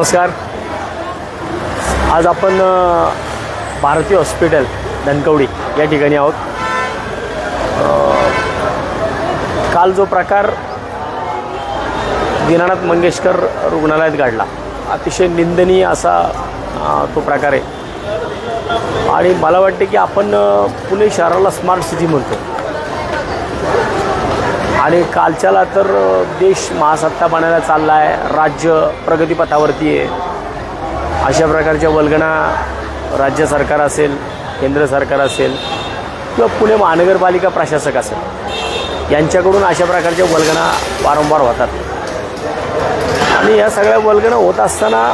नमस्कार. आज आपण भारतीय हॉस्पिटल धनकवडी या ठिकाणी आहोत. काल जो प्रकार दीनानाथ मंगेशकर रुग्णालयात घडला अतिशय निंदनीय असा तो प्रकार आहे. आणि मला वाटते की आपण पुणे शहराला स्मार्ट सिटी म्हणतो. आणि कालच्याला तर देश महासत्ता बनायला चालला आहे राज्य प्रगतीपथावरती आहे. अशा प्रकारच्या वल्गणा राज्य सरकार असेल केंद्र सरकार असेल किंवा पुणे महानगरपालिका प्रशासक असेल यांच्याकडून अशा प्रकारच्या वल्गणा वारंवार होतात. आणि या सगळ्या वल्गणा होत असताना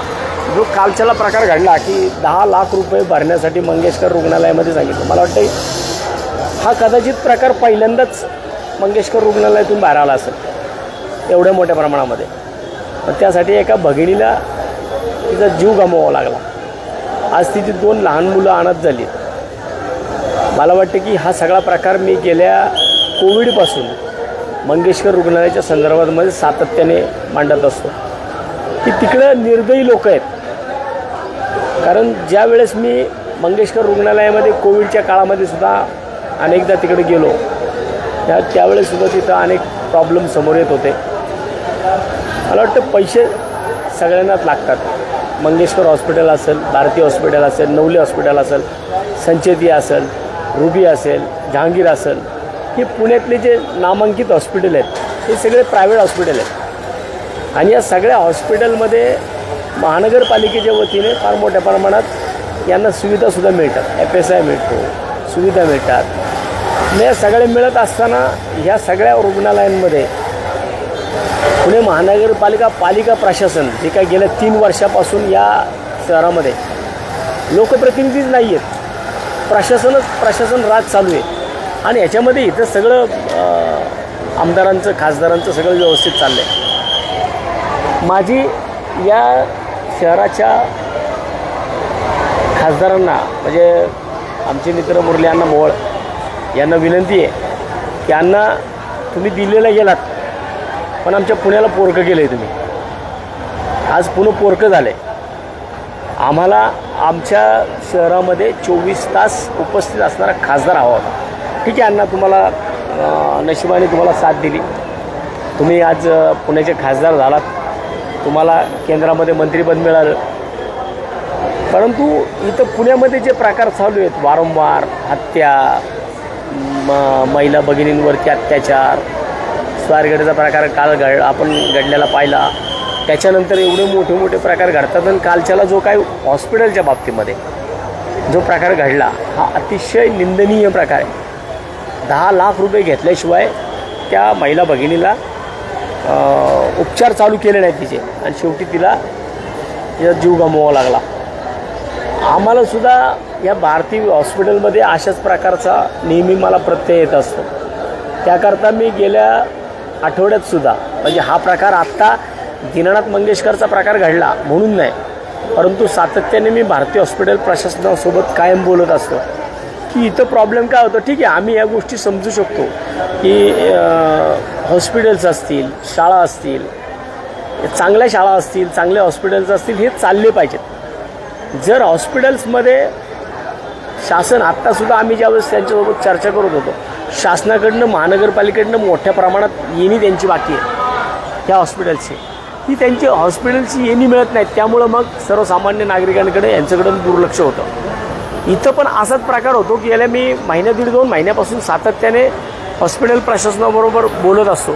जो कालच्याला प्रकार घडला की दहा लाख रुपये भरण्यासाठी मंगेशकर रुग्णालयामध्ये सांगितलं. मला वाटतं हा कदाचित प्रकार पहिल्यांदाच मंगेशकर रुग्णालयातून बाहेर आला असेल एवढ्या मोठ्या प्रमाणामध्ये. पण त्यासाठी एका भगिनीला तिचा जीव गमवावा लागला. आज तिची दोन लहान मुलं आणत झाली मला वाटतं की हा सगळा प्रकार मी गेल्या कोविडपासून मंगेशकर रुग्णालयाच्या संदर्भामध्ये सातत्याने मांडत असतो. की तिकडं निर्दयी लोक आहेत. कारण ज्या वेळेस मी मंगेशकर रुग्णालयामध्ये कोविडच्या काळामध्ये सुद्धा अनेकदा तिकडे गेलो त्या त्यावेळेससुद्धा तिथं अनेक प्रॉब्लेम समोर येत होते. मला वाटतं पैसे सगळ्यांनाच लागतात. मंगेशकर हॉस्पिटल असेल भारती हॉस्पिटल असेल नवली हॉस्पिटल असेल संचेती असेल रुबी असेल जहांगीर असेल हे पुण्यातले जे नामांकित हॉस्पिटल आहेत हे सगळे प्रायव्हेट हॉस्पिटल आहेत. आणि या सगळ्या हॉस्पिटलमध्ये महानगरपालिकेच्या वतीने फार मोठ्या प्रमाणात यांना सुविधासुद्धा मिळतात. एफ एस आय मिळतो सुविधा मिळतात. या सगळ्या मिळत असताना ह्या सगळ्या रुग्णालयांमध्ये पुणे महानगरपालिका पालिका प्रशासन जे काय गेल्या तीन वर्षापासून या शहरामध्ये लोकप्रतिनिधीच नाही आहेत. प्रशासनच प्रशासन राज चालू आहे. आणि ह्याच्यामध्ये इथं सगळं आमदारांचं खासदारांचं सगळं व्यवस्थित चाललं आहे माझी या शहराच्या खासदारांना म्हणजे आमचे मित्र मुरली अण्णा मोहोळ यांना विनंती आहे की यांना तुम्ही दिल्लीला गेलात पण आमच्या पुण्याला पोरकं केलं आहे तुम्ही. आज पुणे पोरकं झालं आहे आम्हाला आमच्या शहरामध्ये चोवीस तास उपस्थित असणारा खासदार हवा होता. ठीक आहे अण्णा तुम्हाला नशिबाने तुम्हाला साथ दिली. तुम्ही आज पुण्याचे खासदार झालात. तुम्हाला केंद्रामध्ये मंत्रीपद मिळालं. परंतु इथं पुण्यामध्ये जे प्रकार चालू आहेत वारंवार हत्या महिला भगिनींवरती अत्याचार स्वारगडीचा प्रकार काल घड आपण घडलेला पाहिला. त्याच्यानंतर एवढे मोठे मोठे प्रकार घडतात आणि कालच्याला जो काय हॉस्पिटलच्या बाबतीमध्ये जो प्रकार घडला हा अतिशय निंदनीय प्रकार आहे. दहा लाख रुपये घेतल्याशिवाय त्या महिला भगिनीला उपचार चालू केले नाहीत तिचे. आणि शेवटी तिला तिचा जीव गमवावा लागला. आम्हाला सुद्धा या भारती हॉस्पिटलमध्ये अशाच प्रकारचा नेहमी मला प्रत्यय येत असतो. त्याकरता मी गेल्या आठवड्यात सुद्धा म्हणजे हा प्रकार आत्ता दीनानाथ मंगेशकरचा प्रकार घडला म्हणून नाही परंतु सातत्याने मी भारतीय हॉस्पिटल प्रशासनासोबत कायम बोलत असतो. की इथं प्रॉब्लेम काय होतं? ठीक आहे आम्ही या गोष्टी समजू शकतो की हॉस्पिटल्स असतील शाळा असतील चांगल्या शाळा असतील चांगले हॉस्पिटल्स असतील हे चालले पाहिजेत. जर हॉस्पिटल्समध्ये शासन आत्तासुद्धा आम्ही ज्यावेळेस त्यांच्यासोबत चर्चा करत होतो शासनाकडनं महानगरपालिकेकडनं मोठ्या प्रमाणात येणी त्यांची बाकी आहे या हॉस्पिटलची ती त्यांची हॉस्पिटलची येणी मिळत नाहीत त्यामुळं मग सर्वसामान्य नागरिकांकडे यांच्याकडून दुर्लक्ष होतं. इथं पण असाच प्रकार होतो की याला मी महिन्या दीड दोन महिन्यापासून सातत्याने हॉस्पिटल प्रशासनाबरोबर बोलत असतो.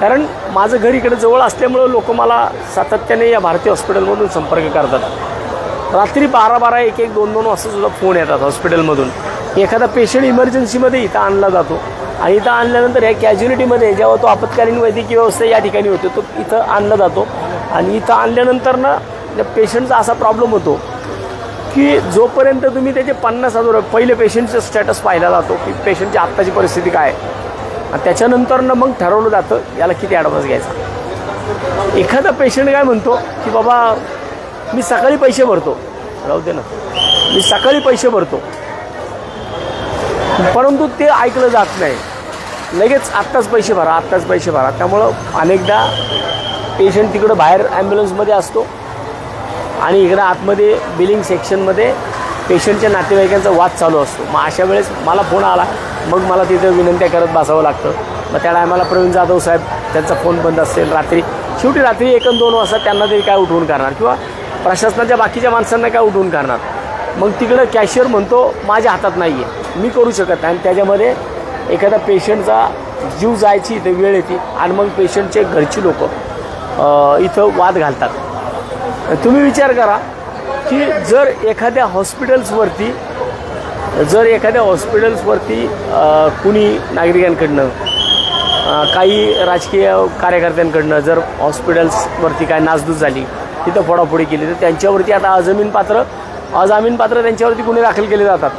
कारण माझं घर इकडे जवळ असल्यामुळं लोक मला सातत्याने या भारतीय हॉस्पिटलमधून संपर्क करतात. रात्री बारा बारा एक एक दोन दोन वाजता सुद्धा फोन येतात हॉस्पिटलमधून. एखादा पेशंट इमर्जन्सीमध्ये इथं आणला जातो. आणि इथं आणल्यानंतर या कॅज्युलिटीमध्ये जेव्हा तो आपत्कालीन वैद्यकीय व्यवस्था या ठिकाणी होतो तो इथं आणला जातो. आणि इथं आणल्यानंतर ना त्या पेशंटचा असा प्रॉब्लेम होतो की जोपर्यंत तुम्ही त्याचे पन्नास हजार रुपये पहिले पेशंटचं स्टॅटस पाहिला जातो की पेशंटची आत्ताची परिस्थिती काय आहे. आणि त्याच्यानंतरनं मग ठरवलं जातं याला किती ॲडव्हान्स घ्यायचा. एखादा पेशंट काय म्हणतो की बाबा मी सकाळी पैसे भरतो. राहू दे ना. मी सकाळी पैसे भरतो. परंतु ते ऐकलं जात नाही. लगेच आत्ताच पैसे भरा आत्ताच पैसे भरा. त्यामुळं अनेकदा पेशंट तिकडं बाहेर ॲम्ब्युलन्समध्ये असतो. आणि इकडं आतमध्ये बिलिंग सेक्शनमध्ये पेशंटच्या नातेवाईकांचा वाद चालू असतो. मग अशा वेळेस मला फोन आला. मग मला तिथं विनंत्या करत बसावं लागतं. मग त्या टायमाला प्रवीण जाधव साहेब त्यांचा फोन बंद असेल रात्री. शेवटी रात्री एक दोन वाजता त्यांना तरी काय उठवून करणार? किंवा प्रशासनाच्या बाकीच्या माणसांना काय उठवून करणार? मग तिकडं कॅशियर म्हणतो माझ्या हातात नाही आहे मी करू शकत नाही. आणि त्याच्यामध्ये एखादा पेशंटचा जीव जायची इथं वेळ येते आणि मग पेशंटचे घरची लोक इथं वाद घालतात. तुम्ही विचार करा की जर एखाद्या हॉस्पिटल्सवरती जर एखाद्या हॉस्पिटल्सवरती कुणी नागरिकांकडनं काही राजकीय कार्यकर्त्यांकडनं जर हॉस्पिटल्सवरती काय नासधूस झाली तिथं फोडाफोडी केली. तर त्यांच्यावरती आता अजमीन पात्र अजामीन पात्र त्यांच्यावरती गुन्हे दाखल केले जातात.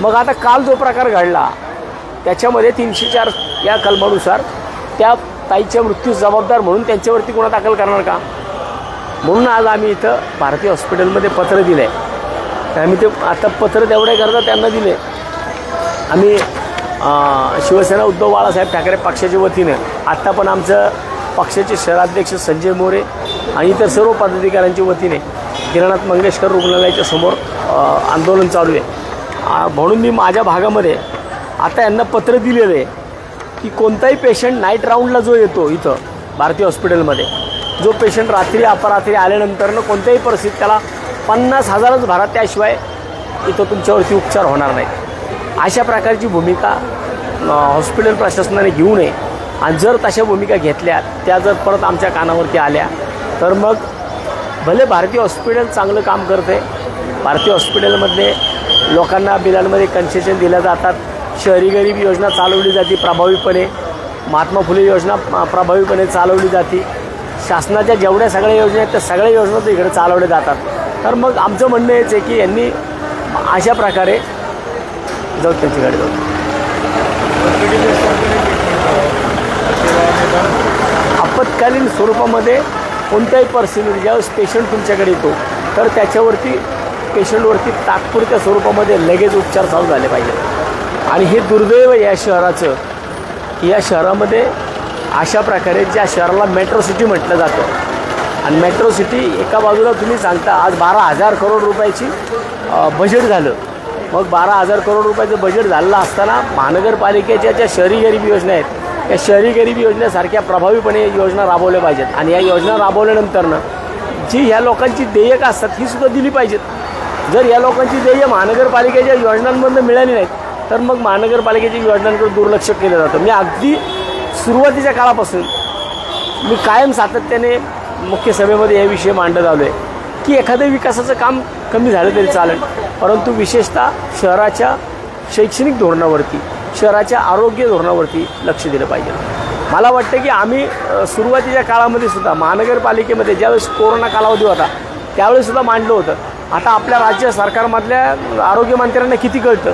मग आता काल जो प्रकार घडला त्याच्यामध्ये तीनशे चार या कलमानुसार त्या ताईच्या मृत्यूस जबाबदार म्हणून त्यांच्यावरती गुन्हा दाखल करणार का? म्हणून आज आम्ही इथं भारतीय हॉस्पिटलमध्ये पत्र दिलं आहे आम्ही ते आता पत्र तेवढे करता त्यांना दिले आम्ही शिवसेना उद्धव बाळासाहेब ठाकरे पक्षाच्या वतीनं आत्ता पण आमचं पक्षाचे शहराध्यक्ष संजय मोरे आणि इतर सर्व पदाधिकाऱ्यांच्या वतीने गिरनाथ मंगेशकर रुग्णालयाच्या समोर आंदोलन चालू आहे. म्हणून मी माझ्या भागामध्ये आता यांना पत्र दिलेलं आहे की कोणताही पेशंट नाईट राऊंडला जो येतो इथं भारतीय हॉस्पिटलमध्ये जो पेशंट रात्री अपरात्री आल्यानंतरनं कोणत्याही परिस्थितीत त्याला पन्नास हजारच भरा त्याशिवाय इथं तुमच्यावरती उपचार होणार नाहीत. अशा प्रकारची भूमिका हॉस्पिटल प्रशासनाने घेऊ नये. आणि जर तशा भूमिका घेतल्या त्या जर परत आमच्या कानावरती आल्या तर मग भले भारतीय हॉस्पिटल चांगलं काम करते भारतीय हॉस्पिटलमध्ये लोकांना बिलांमध्ये कन्सेशन दिल्या जातात. शहरी गरीब योजना चालवली जाते प्रभावीपणे. महात्मा फुले योजना प्रभावीपणे चालवली जाते. शासनाच्या जेवढ्या सगळ्या योजना आहेत त्या सगळ्या योजना तर इकडे चालवल्या जातात. तर मग आमचं म्हणणं हेच आहे की यांनी अशा प्रकारे जाऊ त्यांची गाडी जाऊ आपत्कालीन स्वरूपामध्ये कोणत्याही परिस्थितीमध्ये ज्यावेळेस पेशंट तुमच्याकडे येतो तर त्याच्यावरती पेशंटवरती तात्पुरत्या स्वरूपामध्ये लगेच उपचार चालू झाले पाहिजेत. आणि हे दुर्दैव या शहराचं की या शहरामध्ये अशा प्रकारे ज्या शहराला मेट्रो सिटी म्हटलं जातं. आणि मेट्रो सिटी एका बाजूला तुम्ही सांगता आज बारा हजार करोड रुपयाची बजेट झालं. मग बारा हजार करोड रुपयाचं बजेट झालेलं असताना महानगरपालिकेच्या ज्या शहरी गरीब योजना आहेत या शहरी गरीब योजनेसारख्या प्रभावीपणे योजना राबवल्या पाहिजेत. आणि या योजना राबवल्यानंतरनं जी ह्या लोकांची देयकं असतात ही सुद्धा दिली पाहिजेत. जर या लोकांची देय महानगरपालिकेच्या योजनांमधून मिळाली नाहीत तर मग महानगरपालिकेच्या योजनांकडे दुर्लक्ष केलं जातं. मी अगदी सुरुवातीच्या काळापासून मी कायम सातत्याने मुख्य सभेमध्ये हे विषय मांडत आलो आहे की एखादं विकासाचं काम कमी झालं तरी चालेल परंतु विशेषतः शहराच्या शैक्षणिक धोरणावरती. शहराच्या आरोग्य धोरणावरती लक्ष दिलं पाहिजे. मला वाटतं की आम्ही सुरुवातीच्या काळामध्ये सुद्धा महानगरपालिकेमध्ये ज्यावेळेस कोरोना कालावधी होता त्यावेळेस सुद्धा मांडलं होतं. आता आपल्या राज्य सरकारमधल्या आरोग्यमंत्र्यांना किती कळतं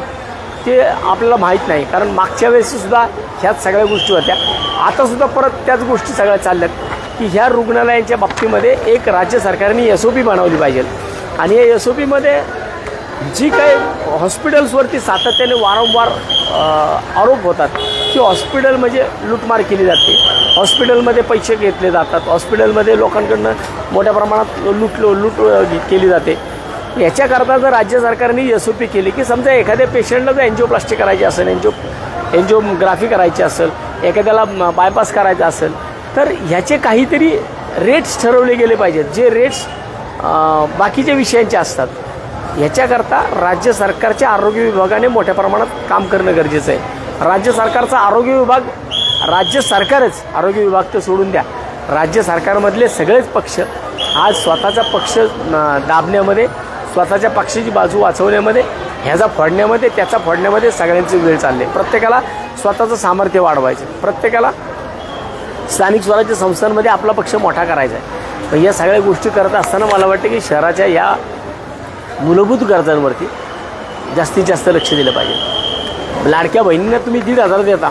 ते आपल्याला माहीत नाही. कारण मागच्या वेळेस सुद्धा ह्याच सगळ्या गोष्टी होत्या. आतासुद्धा परत त्याच गोष्टी सगळ्या चालल्यात की ह्या रुग्णालयांच्या बाबतीमध्ये एक राज्य सरकारने एस ओ पी बनवली पाहिजे. आणि या एस ओ पीमध्ये जी काही हॉस्पिटल्सवरती सातत्याने वारंवार आरोप होतात की हॉस्पिटल म्हणजे लूटमार केली जाते. हॉस्पिटलमध्ये पैसे घेतले जातात. हॉस्पिटलमध्ये लोकांकडनं मोठ्या प्रमाणात लूट लूट केली जाते. याच्याकरता जर राज्य सरकारने एस ओ पी केली की समजा एखाद्या पेशंटला जर एन्जिओप्लास्टी करायची असेल एन्जिओ एन्जिओग्राफी करायची असेल एखाद्याला बायपास करायचा असेल तर ह्याचे काहीतरी रेट्स ठरवले गेले पाहिजेत. जे रेट्स बाकीच्या विषयांचे असतात. ह्याच्याकरता राज्य सरकारच्या आरोग्य विभागाने मोठ्या प्रमाणात काम करणं गरजेचं आहे. राज्य सरकारचा आरोग्य विभाग राज्य सरकारच आरोग्य विभाग तर सोडून द्या. राज्य सरकारमधले सगळेच पक्ष आज स्वतःचा पक्ष दाबण्यामध्ये स्वतःच्या पक्षाची बाजू वाचवण्यामध्ये ह्याचा फोडण्यामध्ये त्याचा फोडण्यामध्ये सगळ्यांचे वेळ चालले प्रत्येकाला स्वतःचं सामर्थ्य वाढवायचं प्रत्येकाला स्थानिक स्वराज्य संस्थांमध्ये आपला पक्ष मोठा करायचा आहे. या सगळ्या गोष्टी करत असताना मला वाटतं की शहराच्या या मूलभूत गरजांवरती जास्तीत जास्त लक्ष दिलं पाहिजे. लाडक्या बहिणींना तुम्ही दीड हजार देता.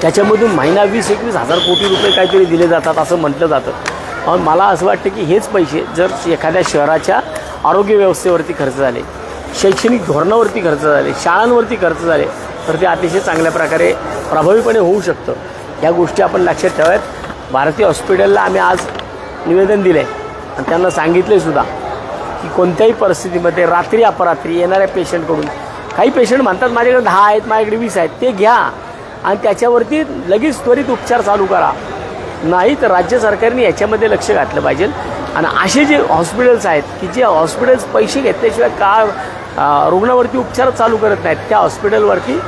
त्याच्यामधून महिना वीस एकवीस हजार कोटी रुपये काहीतरी दिले जातात असं म्हटलं जातं. पण मला असं वाटतं की हेच पैसे जर एखाद्या शहराच्या आरोग्य व्यवस्थेवरती खर्च झाले शैक्षणिक धोरणावरती खर्च झाले शाळांवरती खर्च झाले तर ते अतिशय चांगल्या प्रकारे प्रभावीपणे होऊ शकतं. या गोष्टी आपण लक्षात ठेवाव्यात. भारतीय हॉस्पिटलला आम्ही आज निवेदन दिलं आहे आणि त्यांना सांगितले सुद्धा. की कोणत्याही परिस्थितीमध्ये रात्री अपरात्री येणाऱ्या पेशंटकडून काही पेशंट म्हणतात माझ्याकडे दहा आहेत माझ्याकडे वीस आहेत ते घ्या आणि त्याच्यावरती लगेच त्वरित उपचार चालू करा. नाही तर राज्य सरकारने याच्यामध्ये लक्ष घातलं पाहिजे. आणि असे जे हॉस्पिटल्स आहेत की जे हॉस्पिटल्स पैसे घेतल्याशिवाय का रुग्णावरती उपचार चालू करत नाहीत त्या हॉस्पिटलवरती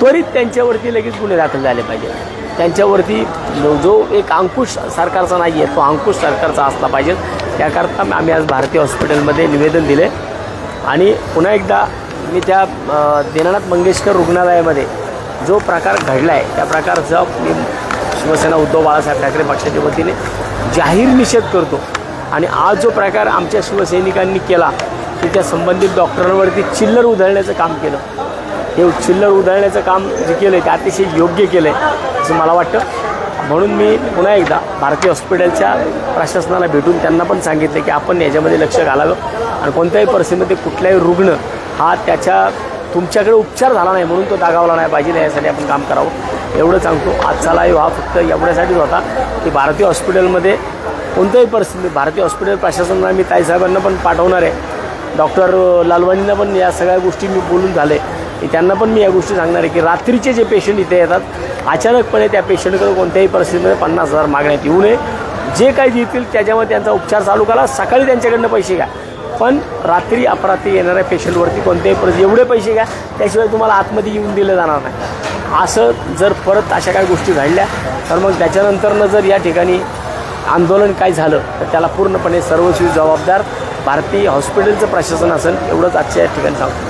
त्वरित त्यांच्यावरती लगेच गुन्हे दाखल झाले पाहिजे त्यांच्यावरती जो- जो एक अंकुश सरकारचा नाही आहे तो अंकुश सरकारचा असला पाहिजे. त्याकरता आम्ही आज भारतीय हॉस्पिटलमध्ये निवेदन दिले. आणि पुन्हा एकदा मी त्या दीनानाथ मंगेशकर रुग्णालयामध्ये जो प्रकार घडला आहे त्या प्रकारचा मी शिवसेना उद्धव बाळासाहेब ठाकरे पक्षाच्या वतीने जाहीर निषेध करतो. आणि आज जो प्रकार आमच्या शिवसैनिकांनी केला की त्या संबंधित डॉक्टरांवरती चिल्लर उधळण्याचं काम केलं. हे चिल्लर उधळण्याचं काम जे केलं आहे ते अतिशय योग्य केलं आहे असं मला वाटतं. म्हणून मी पुन्हा एकदा भारतीय हॉस्पिटलच्या प्रशासनाला भेटून त्यांना पण सांगितलं की आपण याच्यामध्ये लक्ष घालावं. आणि कोणत्याही परिस्थितीमध्ये कुठलाही रुग्ण हा त्याच्या तुमच्याकडे उपचार झाला नाही म्हणून तो दागावला नाही पाहिजे यासाठी आपण काम करावं. एवढं सांगतो. आजचा लाईव्ह हा फक्त एवढ्यासाठीच होता की भारतीय हॉस्पिटलमध्ये कोणत्याही परिस्थिती भारतीय हॉस्पिटल प्रशासनाला मी ताईसाहेबांना पण पाठवणार आहे. डॉक्टर लालवानींना पण या सगळ्या गोष्टी मी बोलून झाले. त्यांना पण मी या गोष्टी सांगणार आहे की रात्रीचे जे पेशंट इथे येतात अचानकपणे त्या पेशंटकडे कोणत्याही परिस्थितीमध्ये पन्नास हजार मागण्यात येऊ नये. जे काही देतील त्याच्यामध्ये त्यांचा उपचार चालू करा. सकाळी त्यांच्याकडनं पैसे घ्या. पण रात्री अपरात्री येणाऱ्या पेशंटवरती कोणत्याही परिस्थिती एवढे पैसे घ्या त्याशिवाय तुम्हाला आतमध्ये येऊन दिलं जाणार नाही. असं जर परत अशा काही गोष्टी घडल्या तर मग त्याच्यानंतरनं जर या ठिकाणी आंदोलन काय झालं तर त्याला पूर्णपणे सर्वस्वी जबाबदार भारतीय हॉस्पिटलचं प्रशासन असेल एवढंच आजच्या या ठिकाणी सांगतो.